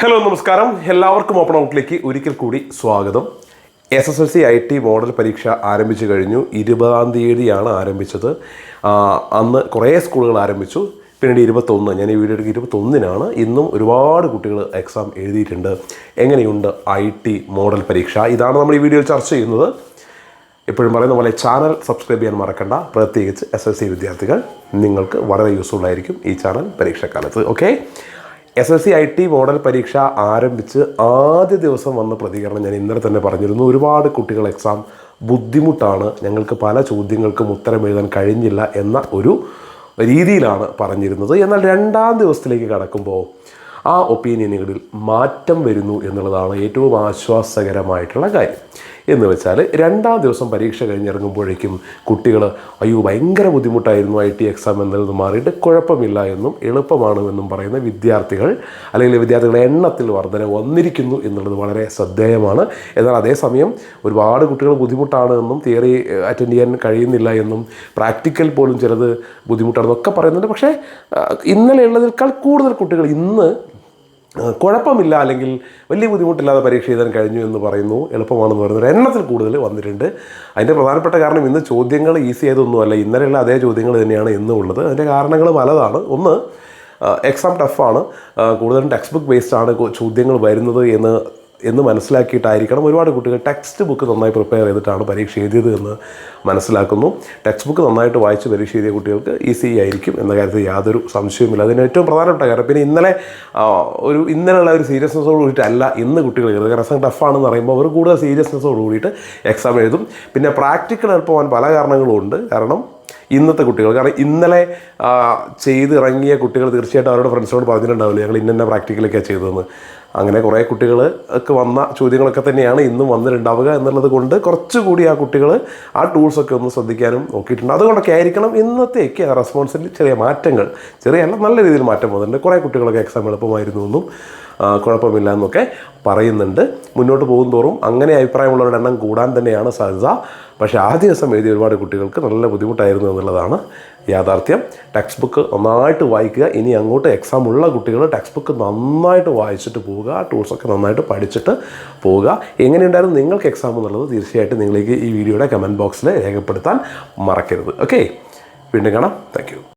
Hello നമസ്കാരം. എല്ലാവർക്കും open ഔട്ടിലേക്ക് ഒരിക്കൽ കൂടി സ്വാഗതം. S S L C I T model പരീക്ഷ ആരംഭിച്ചു കഴിഞ്ഞു. ഇരുപതാം തീയതിയാണ് ആരംഭിച്ചത്. അന്ന് കുറേ സ്കൂളുകൾ ആരംഭിച്ചു. പിന്നീട് ഇരുപത്തൊന്ന് ഞാൻ ഈ വീഡിയോ എടുക്കുക ഇരുപത്തൊന്നിനാണ്. ഇന്നും ഒരുപാട് കുട്ടികൾ എക്സാം എഴുതിയിട്ടുണ്ട്. എങ്ങനെയുണ്ട് ഐ ടി മോഡൽ പരീക്ഷ? ഇതാണ് നമ്മൾ ഈ വീഡിയോയിൽ ചർച്ച ചെയ്യുന്നത്. എപ്പോഴും പറയുന്ന പോലെ ചാനൽ സബ്സ്ക്രൈബ് ചെയ്യാൻ മറക്കണ്ട. പ്രത്യേകിച്ച് എസ് എസ് സി വിദ്യാർത്ഥികൾ നിങ്ങൾക്ക് വളരെ യൂസ്ഫുൾ ആയിരിക്കും ഈ channel പരീക്ഷാക്കാലത്ത് okay S S C I T model പരീക്ഷ ആരംഭിച്ച് ആദ്യ ദിവസം വന്ന പ്രതികരണം ഞാൻ ഇന്നലെ തന്നെ പറഞ്ഞിരുന്നു. ഒരുപാട് കുട്ടികൾ എക്സാം ബുദ്ധിമുട്ടാണ്. ഞങ്ങൾക്ക് പല ചോദ്യങ്ങൾക്കും ഉത്തരം എഴുതാൻ കഴിഞ്ഞില്ല എന്ന ഒരു രീതിയിലാണ് പറഞ്ഞിരുന്നത്. എന്നാൽ രണ്ടാം ദിവസത്തിലേക്ക് കടക്കുമ്പോൾ ആ ഒപ്പീനിയനുകളിൽ മാറ്റം വരുന്നു എന്നുള്ളതാണ് ഏറ്റവും ആശ്വാസകരമായിട്ടുള്ള കാര്യം. എന്ന് വെച്ചാൽ രണ്ടാം ദിവസം പരീക്ഷ കഴിഞ്ഞിറങ്ങുമ്പോഴേക്കും കുട്ടികൾ അയ്യോ ഭയങ്കര ബുദ്ധിമുട്ടായിരുന്നു ഐ ടി എക്സാം എന്നതിൽ നിന്ന് മാറിയിട്ട് കുഴപ്പമില്ല എന്നും എളുപ്പമാണ് എന്നും പറയുന്ന വിദ്യാർത്ഥികൾ അല്ലെങ്കിൽ വിദ്യാർത്ഥികളുടെ എണ്ണത്തിൽ വർധന വന്നിരിക്കുന്നു എന്നുള്ളത് വളരെ ശ്രദ്ധേയമാണ്. എന്നാൽ അതേസമയം ഒരുപാട് കുട്ടികൾ ബുദ്ധിമുട്ടാണ് എന്നും തിയറി അറ്റൻഡ് ചെയ്യാൻ കഴിയുന്നില്ല എന്നും പ്രാക്ടിക്കൽ പോലും ചിലത് ബുദ്ധിമുട്ടാണെന്നൊക്കെ പറയുന്നുണ്ട്. പക്ഷേ ഇന്നലെ ഉള്ളതിനേക്കാൾ കൂടുതൽ കുട്ടികൾ ഇന്ന് കുഴപ്പമില്ല അല്ലെങ്കിൽ വലിയ ബുദ്ധിമുട്ടില്ലാതെ പരീക്ഷ എഴുതാൻ കഴിഞ്ഞു എന്ന് പറയുന്നു എളുപ്പമാണെന്ന് പറയുന്നത് എണ്ണത്തിൽ കൂടുതൽ വന്നിട്ടുണ്ട്. അതിന്റെ പ്രധാനപ്പെട്ട കാരണം ഇന്ന് ചോദ്യങ്ങൾ ഈസി ആയതൊന്നുമല്ല ഇന്നലെയുള്ള അതേ ചോദ്യങ്ങൾ തന്നെയാണ് ഇന്നും ഉള്ളത്. അതിന്റെ കാരണങ്ങൾ പലതാണ്. ഒന്ന് എക്സാം ടഫാണ് കൂടുതലും ടെക്സ്റ്റ് ബുക്ക് ബേസ്ഡ് ആണ് ചോദ്യങ്ങൾ വരുന്നത് എന്ന് എന്ന് മനസ്സിലാക്കിയിട്ടായിരിക്കണം ഒരുപാട് കുട്ടികൾ ടെക്സ്റ്റ് ബുക്ക് നന്നായി പ്രിപ്പയർ ചെയ്തിട്ടാണ് പരീക്ഷ എഴുതിയത് എന്ന് മനസ്സിലാക്കുന്നു. ടെക്സ്റ്റ് ബുക്ക് നന്നായിട്ട് വായിച്ച് പരീക്ഷ എഴുതിയ കുട്ടികൾക്ക് ഈസി ആയിരിക്കും എന്ന കാര്യത്തിൽ യാതൊരു സംശയവുമില്ല. അതിന് ഏറ്റവും പ്രധാനപ്പെട്ട കാര്യം പിന്നെ ഇന്നലെ ഒരു ഇന്നലെയുള്ള ഒരു സീരിയസ്നെസ്സോട് കൂടിയിട്ടല്ല ഇന്ന് കുട്ടികൾ എഴുതുക കാരണം ടഫാണെന്ന് പറയുമ്പോൾ അവർ കൂടുതൽ സീരിയസ്നെസ്സോട് കൂടിയിട്ട് എക്സാം എഴുതും. പിന്നെ പ്രാക്ടിക്കൽ എളുപ്പമാൻ പല കാരണങ്ങളും ഉണ്ട്. കാരണം ഇന്നത്തെ കുട്ടികൾ. കാരണം ഇന്നലെ ചെയ്തിറങ്ങിയ കുട്ടികൾ തീർച്ചയായിട്ടും അവരുടെ ഫ്രണ്ട്സിനോട് പറഞ്ഞിട്ടുണ്ടാവില്ല ഞങ്ങൾ ഇന്ന പ്രാക്ടിക്കലൊക്കെയാണ് ചെയ്തതെന്ന്. അങ്ങനെ കുറേ കുട്ടികൾ ഒക്കെ വന്ന ചോദ്യങ്ങളൊക്കെ തന്നെയാണ് ഇന്നും വന്നിട്ടുണ്ടാവുക എന്നുള്ളത് കൊണ്ട് കുറച്ചുകൂടി ആ കുട്ടികൾ ആ ടൂൾസൊക്കെ ഒന്ന് ശ്രദ്ധിക്കാനും നോക്കിയിട്ടുണ്ട്. അതുകൊണ്ടൊക്കെ ആയിരിക്കണം ഇന്നത്തേക്ക് റെസ്പോൺസിൽ ചെറിയ മാറ്റങ്ങൾ ചെറിയ നല്ല രീതിയിൽ മാറ്റം വന്നിട്ടുണ്ട്. കുറേ കുട്ടികളൊക്കെ എക്സാം എളുപ്പമായിരുന്നു എന്നും. ആ, കുഴപ്പമില്ല എന്നൊക്കെ പറയുന്നുണ്ട്. മുന്നോട്ട് പോകും തോറും അങ്ങനെ അഭിപ്രായമുള്ളവരുടെ എണ്ണം കൂടാൻ തന്നെയാണ് സാധ്യത. പക്ഷേ ആദ്യ ദിവസം എഴുതിയ ഒരുപാട് കുട്ടികൾക്ക് നല്ല ബുദ്ധിമുട്ടായിരുന്നു എന്നുള്ളതാണ് യാഥാർത്ഥ്യം. ടെക്സ്റ്റ് ബുക്ക് നന്നായിട്ട് വായിക്കുക. ഇനി അങ്ങോട്ട് എക്സാം ഉള്ള കുട്ടികൾ ടെക്സ്റ്റ് ബുക്ക് നന്നായിട്ട് വായിച്ചിട്ട് പോവുക. ടൂൾസൊക്കെ നന്നായിട്ട് പഠിച്ചിട്ട് പോവുക. എങ്ങനെയുണ്ടായിരുന്നു നിങ്ങൾക്ക് എക്സാം എന്നുള്ളത് തീർച്ചയായിട്ടും നിങ്ങളേക്ക് ഈ വീഡിയോയുടെ കമന്റ് ബോക്സിൽ രേഖപ്പെടുത്താൻ മറക്കരുത്. ഓക്കെ വീണ്ടും കാണാം. താങ്ക്